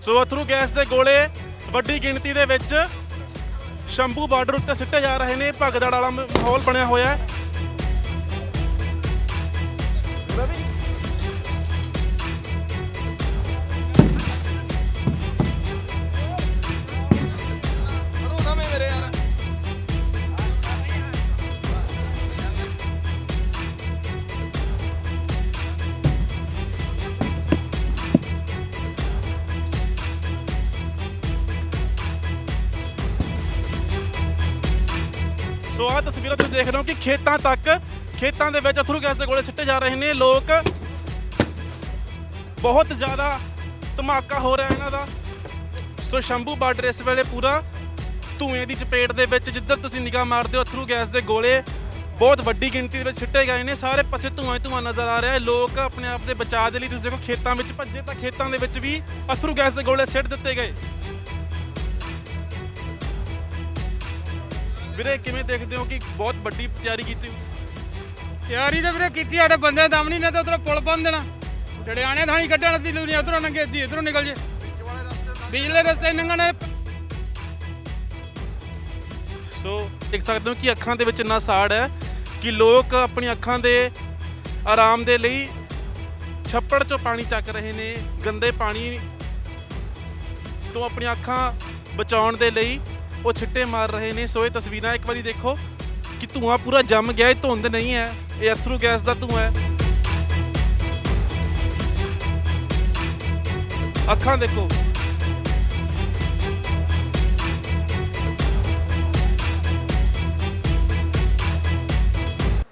ਸੋ ਅਥਰੂ gas ਦੇ ਗੋਲੇ ਵੱਡੀ ਗਿਣਤੀ ਦੇ ਵਿੱਚ ਸ਼ੰਭੂ ਬਾਰਡਰ ਉੱਤੇ ਸਿੱਟੇ ਜਾ ਰਹੇ ਨੇ, ਭਗਦੜ ਵਾਲਾ ਮਾਹੌਲ ਬਣਿਆ ਹੋਇਆ ਹੈ। ਸੋ ਆਹ ਤਸਵੀਰਾਂ ਤੁਸੀਂ ਦੇਖ ਰਹੇ ਹੋ ਕਿ ਖੇਤਾਂ ਤੱਕ, ਖੇਤਾਂ ਦੇ ਵਿੱਚ ਅਥਰੂ ਗੈਸ ਦੇ ਗੋਲੇ ਸਿੱਟੇ ਜਾ ਰਹੇ ਨੇ। ਲੋਕ ਬਹੁਤ ਜ਼ਿਆਦਾ ਧਮਾਕਾ ਹੋ ਰਿਹਾ ਇਹਨਾਂ ਦਾ। ਸੋ ਸ਼ੰਭੂ ਬਾਰਡਰ ਇਸ ਵੇਲੇ ਪੂਰਾ ਧੂਏ ਦੀ ਚਪੇਟ ਦੇ ਵਿੱਚ, ਜਿੱਧਰ ਤੁਸੀਂ ਨਿਗਾਹ ਮਾਰਦੇ ਹੋ, ਅਥਰੂ ਗੈਸ ਦੇ ਗੋਲੇ ਬਹੁਤ ਵੱਡੀ ਗਿਣਤੀ ਦੇ ਵਿੱਚ ਸਿੱਟੇ ਗਏ ਨੇ। ਸਾਰੇ ਪਾਸੇ ਧੂਆਂ ਹੀ ਧੂਆਂ ਨਜ਼ਰ ਆ ਰਿਹਾ ਹੈ। ਲੋਕ ਆਪਣੇ ਆਪ ਦੇ ਬਚਾਅ ਦੇ ਲਈ ਤੁਸੀਂ ਦੇਖੋ, ਖੇਤਾਂ ਵਿੱਚ ਭੱਜੇ ਤਾਂ ਖੇਤਾਂ ਦੇ ਵਿੱਚ ਵੀ ਅਥਰੂ ਗੈਸ ਦੇ ਗੋਲੇ ਸਿੱਟ ਦਿੱਤੇ ਗਏ। ਵੀਰੇ ਕਿਵੇਂ ਦੇਖਦੇ ਹੋ ਕਿ ਬਹੁਤ ਵੱਡੀ ਤਿਆਰੀ ਕੀਤੀ? ਤਿਆਰੀ ਤਾਂ ਵੀਰੇ ਕੀਤੀ ਸਾਡੇ ਬੰਦੇ ਦਮ ਨਹੀਂ ਨੇ ਤੇ ਉਧਰੋਂ ਪੁਲ ਬੰਨ ਦੇਣਾ। ਡੜਿਆਣੇ ਥਾਣੀ ਕੱਢਣ ਦੀ ਦੁਨੀਆ ਉਧਰੋਂ ਲੰਘੇ ਦੀ ਇਧਰੋਂ ਨਿਕਲ ਜੇ। ਬਿਜਲੇ ਰਸਤੇ ਲੰਘਣੇ ਸੋ ਦੇਖ ਸਕਦੇ ਹੋ ਕਿ ਅੱਖਾਂ ਦੇ ਵਿੱਚ ਇੰਨਾ ਸਾੜ ਹੈ ਕਿ ਲੋਕ ਆਪਣੀ ਅੱਖਾਂ ਦੇ ਆਰਾਮ ਦੇ ਲਈ ਛੱਪੜ ਚੋਂ ਪਾਣੀ ਚੱਕ ਰਹੇ ਨੇ ਗੰਦੇ ਪਾਣੀ ਤੋਂ ਆਪਣੀਆਂ ਅੱਖਾਂ ਬਚਾਉਣ ਦੇ ਲਈ। ਉਹ ਛਿੱਟੇ ਮਾਰ ਰਹੇ ਨੇ। ਸੋ ਇਹ ਤਸਵੀਰਾਂ ਇੱਕ ਵਾਰੀ ਦੇਖੋ ਕਿ ਧੂਆਂ ਪੂਰਾ ਜੰਮ ਗਿਆ, ਇਹ ਧੁੰਦ ਨਹੀਂ ਹੈ, ਇਹ ਅਥਰੂ ਗੈਸ ਦਾ ਧੂਆਂ ਹੈ। ਅੱਖਾਂ ਦੇਖੋ।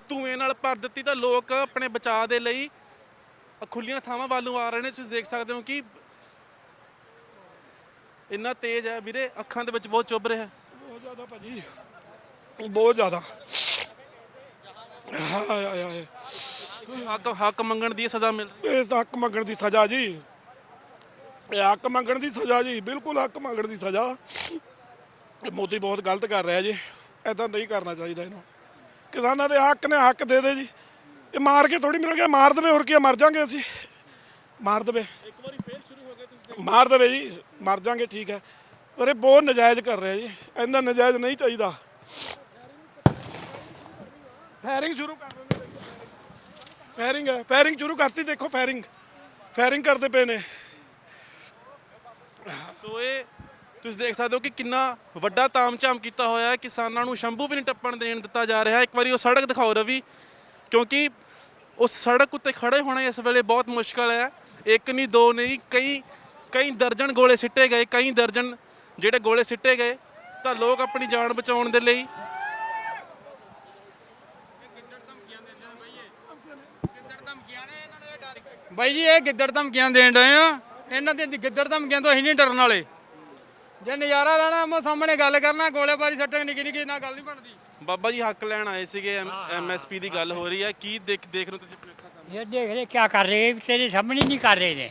ਧੂਏ ਨਾਲ ਭਰ ਦਿੱਤੀ ਤਾਂ ਲੋਕ ਆਪਣੇ ਬਚਾਅ ਦੇ ਲਈ ਖੁੱਲੀਆਂ ਥਾਵਾਂ ਵੱਲੋਂ ਆ ਰਹੇ ਨੇ। ਤੁਸੀਂ ਦੇਖ ਸਕਦੇ ਹੋ ਕਿ ਇੰਨਾ ਤੇਜ਼ ਹੈ ਵੀਰੇ ਅੱਖਾਂ ਦੇ ਵਿੱਚ ਬਹੁਤ ਚੁੱਭ ਰਿਹਾ। ਹੈ ਬਹੁਤ ਜ਼ਿਆਦਾ ਭਾਜੀ। ਬਹੁਤ ਜ਼ਿਆਦਾ। ਹਾਏ ਹਾਏ ਹਾਏ। ਹੱਕ ਹੱਕ ਮੰਗਣ ਦੀ ਸਜ਼ਾ ਮਿਲ ਇਹ ਹੱਕ ਮੰਗਣ ਦੀ ਸਜ਼ਾ ਜੀ। ਇਹ ਹੱਕ ਮੰਗਣ ਦੀ ਸਜ਼ਾ ਜੀ ਬਿਲਕੁਲ ਹੱਕ ਮੰਗਣ ਦੀ ਸਜ਼ਾ। ਇਹ ਮੋਦੀ ਬਹੁਤ ਗਲਤ ਕਰ ਰਿਹਾ ਜੀ। ਐਦਾਂ ਨਹੀਂ ਕਰਨਾ ਚਾਹੀਦਾ ਇਹਨੂੰ। ਕਿਸਾਨਾਂ ਦੇ ਹੱਕ ਨੇ ਹੱਕ ਦੇ ਦੇ ਜੀ। ਇਹ ਮਾਰ ਕੇ ਥੋੜੀ ਮਿਲ ਗਿਆ ਮਾਰ ਦੇਵੇ ਹੋਰ ਕੀ ਆ, ਮਰ ਜਾਾਂਗੇ ਅਸੀਂ। ਮਾਰ ਦੇਵੇ। ਇੱਕ ਵਾਰੀ ਫੇਰ ਸ਼ੁਰੂ ਹੋ ਗਏ ਤੁਸੀਂ ਮਾਰ ਦੇਵੇ ਜੀ, ਮਰ ਜਾਾਂਗੇ, ਠੀਕ ਹੈ। ਪਰ ਇਹ ਬਹੁਤ ਨਜਾਇਜ਼ ਕਰ ਰਿਹਾ ਜੀ, ਇੰਨਾ ਨਜਾਇਜ਼ ਨਹੀਂ ਚਾਹੀਦਾ। ਫਾਇਰਿੰਗ ਸ਼ੁਰੂ ਕਰ ਦਿੰਦੇ ਫਾਇਰਿੰਗ ਹੈ ਫਾਇਰਿੰਗ ਸ਼ੁਰੂ ਕਰਤੀ, ਦੇਖੋ ਫਾਇਰਿੰਗ ਫਾਇਰਿੰਗ ਕਰਦੇ ਪਏ ਨੇ। ਸੋ ਇਹ ਤੁਸੀਂ ਦੇਖ ਸਕਦੇ ਹੋ ਕਿ ਕਿੰਨਾ ਵੱਡਾ ਤਾਮਝਾਮ ਕੀਤਾ ਹੋਇਆ ਹੈ। ਕਿਸਾਨਾਂ ਨੂੰ ਸ਼ੰਭੂ ਵੀ ਨਹੀਂ ਟੱਪਣ ਦੇਣ ਦਿੱਤਾ ਜਾ ਰਿਹਾ। ਇੱਕ ਵਾਰੀ ਉਹ ਸੜਕ ਦਿਖਾਓ ਰਵੀ, ਕਿਉਂਕਿ ਉਸ ਸੜਕ ਉੱਤੇ ਖੜੇ ਹੋਣਾ ਇਸ ਵੇਲੇ ਬਹੁਤ ਮੁਸ਼ਕਲ ਹੈ। ਇੱਕ ਨਹੀਂ, ਦੋ ਨਹੀਂ, ਕਈ ਕਈ ਦਰਜਨ ਗੋਲੇ ਸਿੱਟੇ ਗਏ ਕਈ ਦਰਜਨ ਜਿਹੜੇ ਗੋਲੇ ਸਿੱਟੇ ਗਏ ਤਾਂ ਲੋਕ ਆਪਣੀ ਜਾਨ ਬਚਾਉਣ ਦੇ ਲਈ ਬਾਈ ਜੀ ਇਹ ਗਿੱਦੜ ਧਮਕੀਆਂ ਦੇਣ ਰਹੇ ਆ ਇਹਨਾਂ ਦੇ ਗਿੱਦੜ ਧਮਕੀਆਂ ਤੋਂ ਅਸੀਂ ਨਹੀਂ ਡਰਨ ਵਾਲੇ ਜੇ ਨਜ਼ਾਰਾ ਲੈਣਾ ਆਮੋ ਸਾਹਮਣੇ ਗੱਲ ਕਰਨਾ ਗੋਲੇਬਾਰੀ ਸੱਟਾਂ ਨਿੱਕੀ ਨਿੱਕੀ ਨਾਲ ਗੱਲ ਨਹੀਂ ਬਣਦੀ ਬਾਬਾ ਜੀ ਹੱਕ ਲੈਣ ਆਏ ਸੀਗੇ ਐਮਐਸਪੀ ਦੀ ਗੱਲ ਹੋ ਰਹੀ ਹੈ ਕੀ ਦੇਖ ਦੇਖ ਰਹੇ ਹੋ ਤੁਸੀਂ ਆਪਣੇ ਅੱਖਾਂ ਸਾਹਮਣੇ ये देख रहे क्या कर रहे हैं तेरे सामने नहीं कर रहे ने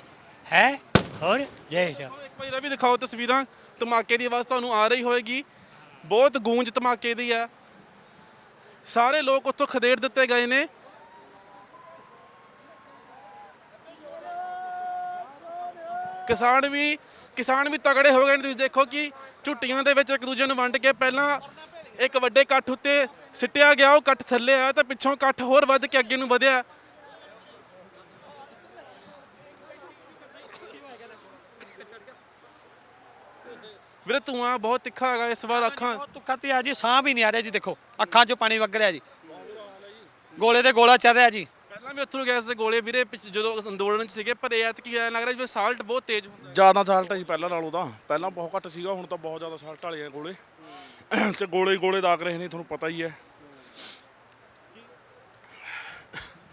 है ਹੋਰ, ਜੈ ਸ਼ਾਹ ਇੱਕ ਵਾਰੀ ਰਵੀ ਦਿਖਾਓ ਤਸਵੀਰਾਂ। ਧਮਾਕੇ ਦੀ ਆਵਾਜ਼ ਤੁਹਾਨੂੰ ਆ ਰਹੀ ਹੋਵੇਗੀ। ਬਹੁਤ ਗੂੰਜ ਧਮਾਕੇ ਦੀ ਆ। ਸਾਰੇ ਲੋਕ ਉੱਥੋਂ ਖਦੇੜ ਦਿੱਤੇ ਗਏ ਨੇ। ਕਿਸਾਨ ਵੀ ਕਿਸਾਨ ਵੀ ਤਗੜੇ ਹੋ ਗਏ ਨੇ। ਤੁਸੀਂ ਦੇਖੋ ਕਿ ਝੁੱਟੀਆਂ ਦੇ ਵਿੱਚ ਇੱਕ ਦੂਜੇ ਨੂੰ ਵੰਡ ਕੇ ਪਹਿਲਾਂ ਇੱਕ ਵੱਡੇ ਇਕੱਠ ਉੱਤੇ ਸਿੱਟਿਆ ਗਿਆ। ਉਹ ਕੱਠ ਥੱਲੇ ਆਇਆ ਤਾਂ ਪਿੱਛੋਂ ਇਕੱਠ ਹੋਰ ਵੱਧ ਕੇ ਅੱਗੇ ਨੂੰ ਵਧਿਆ। ਵੀਰੇ ਧੂਆਂ ਬਹੁਤ ਤਿੱਖਾ ਹੈਗਾ ਇਸ ਵਾਰ ਅੱਖਾਂ ਬਹੁਤ ਤੁੱਕਾ ਤੇ ਆ ਜੀ ਸਾਹ ਵੀ ਨਹੀਂ ਆ ਰਿਹਾ ਜੀ ਦੇਖੋ ਅੱਖਾਂ 'ਚੋਂ ਪਾਣੀ ਵਗ ਰਿਹਾ ਜੀ। ਗੋਲੇ ਤੇ ਗੋਲਾ ਚੱਲ ਰਿਹਾ ਜੀ। ਪਹਿਲਾਂ ਵੀ ਅਥਰੂ ਗੈਸ ਦੇ ਗੋਲੇ ਵੀਰੇ ਪਿੱਛ- ਜਦੋਂ ਅੰਦੋਲਨ ਚ ਸੀਗੇ ਪਰ ਐਤਕੀ ਐਂ ਲੱਗ ਰਿਹਾ ਜਿਵੇਂ ਸਾਲਟ ਬਹੁਤ ਤੇਜ਼ ਹੁੰਦਾ ਜ਼ਿਆਦਾ ਸਾਲਟ ਸੀ ਪਹਿਲਾਂ ਨਾਲੋਂ ਤਾਂ। ਪਹਿਲਾਂ ਬਹੁਤ ਘੱਟ ਸੀਗਾ ਹੁਣ ਤਾਂ ਬਹੁਤ ਜ਼ਿਆਦਾ ਸਾਲਟ ਵਾਲੇ ਆ ਗੋਲੇ। ਤੇ ਗੋਲੇ ਹੀ ਗੋਲੇ ਦਾਗ ਰਹੇ ਨੇ ਤੁਹਾਨੂੰ ਪਤਾ ਹੀ ਹੈ।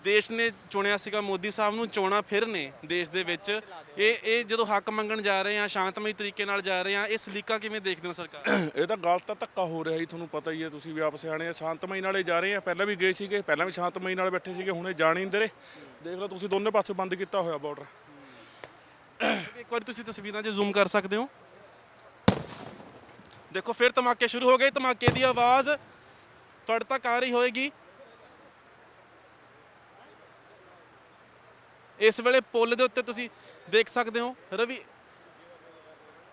ਦੇਸ਼ ਨੇ ਚੁਣਿਆ ਸੀਗਾ ਮੋਦੀ ਸਾਹਿਬ ਨੂੰ ਚੋਣਾ ਫਿਰ ਨੇ ਦੇਸ਼ ਦੇ ਵਿੱਚ। ਇਹ ਇਹ ਜਦੋਂ ਹੱਕ ਮੰਗਣ ਜਾ ਰਹੇ ਆ ਸ਼ਾਂਤਮਈ ਤਰੀਕੇ ਨਾਲ ਜਾ ਰਹੇ ਆ ਇਹ ਸਲੀਕਾ ਕਿਵੇਂ ਦੇਖਦੇ ਹੋ ਸਰਕਾਰ? ਇਹ ਤਾਂ ਗਲਤ ਤਾਂ ਧੱਕਾ ਹੋ ਰਿਹਾ ਜੀ ਤੁਹਾਨੂੰ ਪਤਾ ਹੀ ਹੈ ਤੁਸੀਂ ਵੀ ਆਪ ਸਿਆਣੇ ਆ ਸ਼ਾਂਤਮਈ ਨਾਲੇ ਜਾ ਰਹੇ ਆ ਪਹਿਲਾਂ ਵੀ ਗਏ ਸੀਗੇ ਪਹਿਲਾਂ ਵੀ ਸ਼ਾਂਤਮਈ ਨਾਲ ਬੈਠੇ ਸੀਗੇ ਹੁਣੇ ਜਾਣ ਹੀ ਨਹੀਂ ਦੇ ਰਹੇ। ਦੇਖ ਲਓ ਤੁਸੀਂ ਦੋਨੇ ਪਾਸੇ ਬੰਦ ਕੀਤਾ ਹੋਇਆ ਬਾਰਡਰ ਇੱਕ ਵਾਰੀ ਤੁਸੀਂ ਤਸਵੀਰਾਂ 'ਚ ਜ਼ੂਮ ਕਰ ਸਕਦੇ ਹੋ। ਦੇਖੋ ਫਿਰ ਧਮਾਕੇ ਸ਼ੁਰੂ ਹੋ ਗਏ ਧਮਾਕੇ ਦੀ ਆਵਾਜ਼ ਤੁਹਾਡੇ ਤੱਕ ਆ ਰਹੀ ਹੋਏਗੀ। ਇਸ ਵੇਲੇ ਪੁਲ ਦੇ ਉੱਤੇ ਤੁਸੀਂ ਦੇਖ ਸਕਦੇ ਹੋ, ਰਵੀ,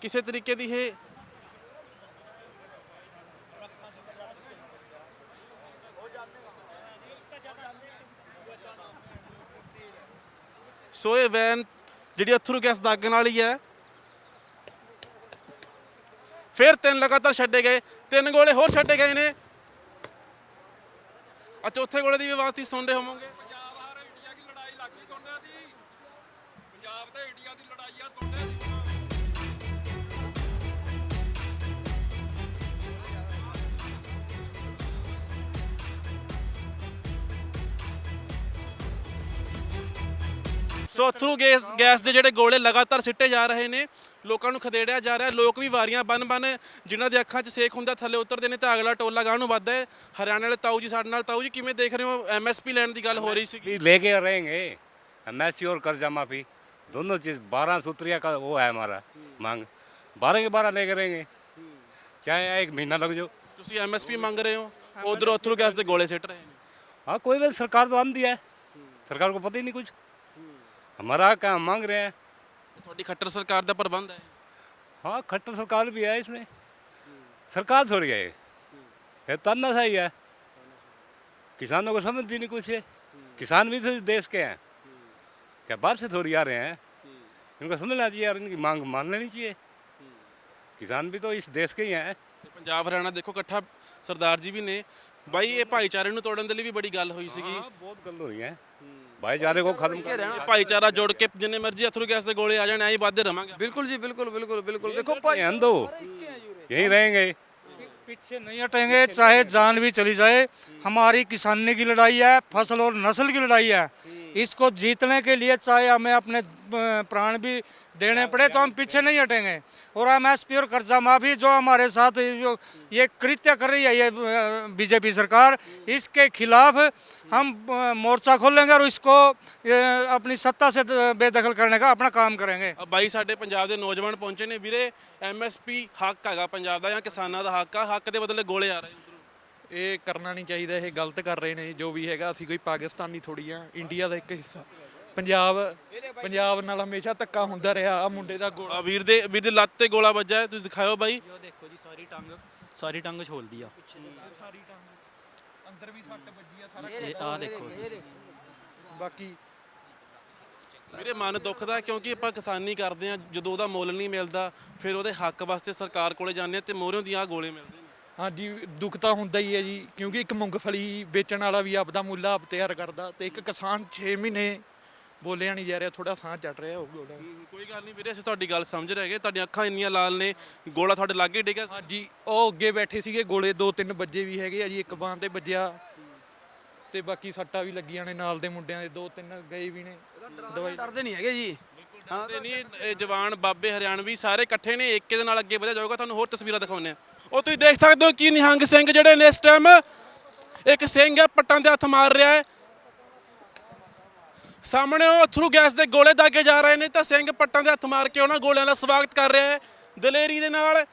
ਕਿਸੇ ਤਰੀਕੇ ਦੀ ਇਹ ਸੋ ਇਹ ਵੈਨ ਜਿਹੜੀ ਅਥਰੂ ਗੈਸ ਦਾਗਣ ਵਾਲੀ ਹੈ, ਫਿਰ ਤਿੰਨ ਲਗਾਤਾਰ ਛੱਡੇ ਗਏ, ਤਿੰਨ ਗੋਲੇ ਹੋਰ ਛੱਡੇ ਗਏ ਨੇ। ਆ ਚੌਥੇ ਗੋਲੇ ਦੀ ਵੀ ਆਵਾਜ਼ ਤੁਸੀਂ ਸੁਣ ਰਹੇ ਹੋਵੋਗੇ ਪੰਜਾਬ ਹਾਰ ਇੰਡੀਆ ਦੀ ਲੜਾਈ ਲੱਗ ਗਈ ਦੋਨਾਂ ਦੀ ਭਾਰਤ ਇੰਡੀਆ ਦੀ ਲੜਾਈ ਆ ਤੁਹਾਡੇ ਸੋ ਅਥਰੂ ਗੈਸ ਗੈਸ ਦੇ ਜਿਹੜੇ ਗੋਲੇ ਲਗਾਤਾਰ ਸਿੱਟੇ ਜਾ ਰਹੇ ਨੇ ਲੋਕਾਂ ਨੂੰ ਖਦੇੜਿਆ ਜਾ ਰਿਹਾ ਲੋਕ ਵੀ ਵਾਰੀਆਂ ਬੰਨ ਬਨ ਜਿਨ੍ਹਾਂ ਦੇ ਅੱਖਾਂ 'ਚ ਸੇਖ ਹੁੰਦਾ ਥੱਲੇ ਉਤਰਦੇ ਨੇ ਤਾਂ ਅਗਲਾ ਟੋਲਾ ਗਾਂ ਨੂੰ ਵੱਧਦਾ ਹੈ। ਹਰਿਆਣਾ ਵਾਲੇ ਤਾਊ ਜੀ ਸਾਡੇ ਨਾਲ। ਤਾਊ ਜੀ ਕਿਵੇਂ ਦੇਖ ਰਹੇ ਹੋ? ਐਮਐਸਪੀ ਲੈਣ ਦੀ ਗੱਲ ਹੋ ਰਹੀ ਸੀ। ਲੈ ਕੇ ਰਹੇਗੇ ਐਮਐਸਪੀ ਔਰ ਕਰਜ਼ਾ ਮਾਫੀ। दोनों चीज बारह सूत्रिया का वो है हमारा मांग बारह के बारह लेके रहेंगे चाहे एक महीना लग जाओ ਤੁਸੀਂ ਐਮਐਸਪੀ ਮੰਗ ਰਹੇ ਹੋ ਉਧਰੋਂ ਥਰੂ ਗੈਸ ਦੇ ਗੋਲੇ ਸਿੱਟ ਰਹੇ ਨੇ हाँ कोई बात सरकार तो हम दिया है सरकार को पता ही नहीं कुछ हमारा हक है हम मांग रहे हैं ਤੁਹਾਡੀ ਖੱਟਰ ਸਰਕਾਰ ਦਾ ਪ੍ਰਬੰਧ ਹੈ हाँ खट्टर सरकार भी है इसमें सरकार थोड़ी है ये ताना सही है किसानों को समझती नहीं कुछ है किसान भी तो इस देश के हैं क्या बाहर से थोड़ी आ रहे हैं इनका समझना चाहिए और इनकी मांग मान लेनी चाहिए ਕਿਸਾਨ ਵੀ ਤਾਂ ਇਸ ਦੇਸ਼ ਕੇ ਹੀ ਹੈ। ਪੰਜਾਬ ਹਰਿਆਣਾ ਦੇਖੋ ਇਕੱਠਾ ਸਰਦਾਰ ਜੀ ਵੀ ਨੇ। ਬਾਈ ਇਹ ਭਾਈਚਾਰੇ ਨੂੰ ਤੋੜਨ ਦੇ ਲਈ ਵੀ ਬੜੀ ਗੱਲ ਹੋਈ ਸੀਗੀ। ਹਾਂ ਬਹੁਤ ਗੱਲ ਹੋ। ਰਹੀ ਹੈ ਭਾਈਚਾਰੇ ਕੋ ਖਤਮ ਕਰ ਰਹਿਣਾ ਭਾਈਚਾਰਾ ਜੋੜ ਕੇ ਜਿੰਨੇ ਮਰਜ਼ੀ ਅਥਰੂ ਗੈਸ ਦੇ ਗੋਲੇ ਆ ਜਾਣ ਐਂ ਵੱਧਦੇ ਰਵਾਂਗੇ। ਬਿਲਕੁਲ ਜੀ ਬਿਲਕੁਲ ਬਿल्कुल बिल्कुल देखो ਭਾਈ दो यही रहेंगे पीछे नहीं हटेंगे चाहे जान भी चली जाए हमारी किसानी की लड़ाई है फसल और नस्ल की लड़ाई है इसको जीतने के लिए चाहे हमें अपने अ, प्राण भी देने पड़े तो हम पीछे नहीं हटेंगे और एम एस पी और कर्जा माफी जो हमारे साथ जो ये कृत्य कर रही है ये बीजेपी सरकार इसके खिलाफ हम अ, मोर्चा खोलेंगे और इसको अ, अपनी सत्ता से द- बेदखल करने का अपना काम करेंगे ਆ ਬਾਈ ਸਾਡੇ ਪੰਜਾਬ ਦੇ ਨੌਜਵਾਨ ਪਹੁੰਚੇ ਨੇ ਵੀਰੇ ਐਮਐਸਪੀ ਹੱਕ ਹੈਗਾ ਪੰਜਾਬ ਦਾ ਜਾਂ ਕਿਸਾਨਾਂ ਦਾ ਹੱਕ ਆ ਹੱਕ ਦੇ ਬਦਲੇ ਗੋਲੇ ਆ ਰਹੇ ਉਧਰੋਂ ਇਹ ਕਰਨਾ ਨਹੀਂ ਚਾਹੀਦਾ ਇਹ ਗਲਤ ਕਰ ਰਹੇ ਨੇ ਜੋ ਵੀ ਹੈਗਾ ਅਸੀਂ ਕੋਈ ਪਾਕਿਸਤਾਨੀ ਥੋੜੀ ਆ ਇੰਡੀਆ ਦਾ ਇੱਕ ਹਿੱਸਾ। ਪੰਜਾਬ ਪੰਜਾਬ ਨਾਲ ਹਮੇਸ਼ਾ ਧੱਕਾ ਹੁੰਦਾ ਰਿਹਾ ਆ ਮੁੰਡੇ ਦਾ ਗੋਲਾ। ਆ ਵੀਰ ਦੇ ਵੀਰ ਦੀ ਲੱਤ ਤੇ ਗੋਲਾ ਵੱਜਾ ਹੈ ਤੁਸੀਂ ਦਿਖਾਓ ਬਾਈ। ਉਹ ਦੇਖੋ ਜੀ ਸਾਰੀ ਟੰਗ ਸਾਰੀ ਟੰਗ ਛੋਲਦੀ ਆ। ਅੰਦਰ ਵੀ ਸੱਟ ਵੱਜੀ ਆ ਸਾਰਾ ਇਹ ਆ ਦੇਖੋ ਤੁਸੀਂ। ਬਾਕੀ ਵੀਰੇ ਮਨ ਦੁਖਦਾ ਹੈ ਕਿਉਂਕਿ ਆਪਾਂ ਕਿਸਾਨੀ ਕਰਦੇ ਆ ਜਦੋਂ ਉਹਦਾ ਮੁੱਲ ਨਹੀਂ ਮਿਲਦਾ ਫਿਰ ਉਹਦੇ ਹੱਕ ਵਾਸਤੇ ਸਰਕਾਰ ਕੋਲੇ ਜਾਂਦੇ ਆ ਤੇ ਮੋਹਰਿਓਂ ਦੀ ਆ ਗੋਲੇ ਮਿਲਦੇ ਹਾਂਜੀ ਦੁੱਖ ਤਾਂ ਹੁੰਦਾ ਹੀ ਹੈ ਜੀ ਕਿਉਂਕਿ ਇੱਕ ਮੂੰਗਫਲੀ ਵੇਚਣ ਵਾਲਾ ਵੀ ਆਪਦਾ ਮੁੱਲ ਆਪ ਤਿਆਰ ਕਰਦਾ ਤੇ ਇੱਕ ਕਿਸਾਨ 6 ਮਹੀਨੇ ਬੋਲਿਆ ਨਹੀਂ ਜਾ ਰਿਹਾ ਥੋੜਾ ਸਾਹ ਚੱਟ ਰਿਹਾ ਉਹ ਗੋਲਾ ਹਮ, ਕੋਈ ਗੱਲ ਨਹੀਂ ਵੀਰੇ ਅਸੀਂ ਤੁਹਾਡੀ ਗੱਲ ਸਮਝ ਰਹੇ ਹੈਗੇ ਤੁਹਾਡੀਆਂ ਅੱਖਾਂ ਇੰਨੀਆਂ ਲਾਲ ਨੇ ਗੋਲਾ ਤੁਹਾਡੇ ਲਾਗੇ ਡਿੱਗਿਆ ਸੀ। ਹਾਂਜੀ ਉਹ ਅੱਗੇ ਬੈਠੇ ਸੀਗੇ ਗੋਲੇ ਦੋ ਤਿੰਨ ਵੱਜੇ ਵੀ ਹੈਗੇ ਆ ਜੀ ਇੱਕ ਬਾਂਹ ਤੇ ਵੱਜਿਆ ਤੇ ਬਾਕੀ ਸੱਟਾਂ ਵੀ ਲੱਗੀਆਂ ਨੇ ਨਾਲ ਦੇ ਮੁੰਡਿਆਂ ਦੇ ਦੋ ਤਿੰਨ ਗਏ ਵੀ ਨੇ। ਦਵਾਈ ਡਰਦੇ ਨਹੀਂ ਹੈਗੇ ਜੀ। ਤੇ ਨਹੀਂ ਇਹ ਜਵਾਨ ਬਾਬੇ ਹਰਿਆਣਵੀ ਸਾਰੇ ਇਕੱਠੇ ਨੇ ਏਕੇ ਦੇ ਨਾਲ ਅੱਗੇ ਵਧਿਆ ਜਾਊਗਾ ਤੁਹਾਨੂੰ ਹੋਰ ਤਸਵੀਰਾਂ ਦਿਖਾਉਂਦੇ ਆ ਉਹ ਤੁਸੀਂ ਦੇਖ ਸਕਦੇ ਹੋ ਕਿ ਨਿਹੰਗ ਸਿੰਘ ਜਿਹੜੇ ਨੇ ਇਸ ਟਾਈਮ ਇੱਕ ਸਿੰਘ ਹੈ, ਪੱਟਾਂ ਦੇ ਹੱਥ ਮਾਰ ਰਿਹਾ ਹੈ। ਸਾਹਮਣੇ ਉਹ ਅਥਰੂ ਗੈਸ ਦੇ ਗੋਲੇ ਦਾਗੇ ਜਾ ਰਹੇ ਨੇ ਤਾਂ ਸਿੰਘ ਪੱਟਾਂ ਦੇ ਹੱਥ ਮਾਰ ਕੇ ਉਹਨਾਂ ਗੋਲਿਆਂ ਦਾ ਸਵਾਗਤ ਕਰ ਰਿਹਾ ਹੈ। ਦਲੇਰੀ ਦੇ ਨਾਲ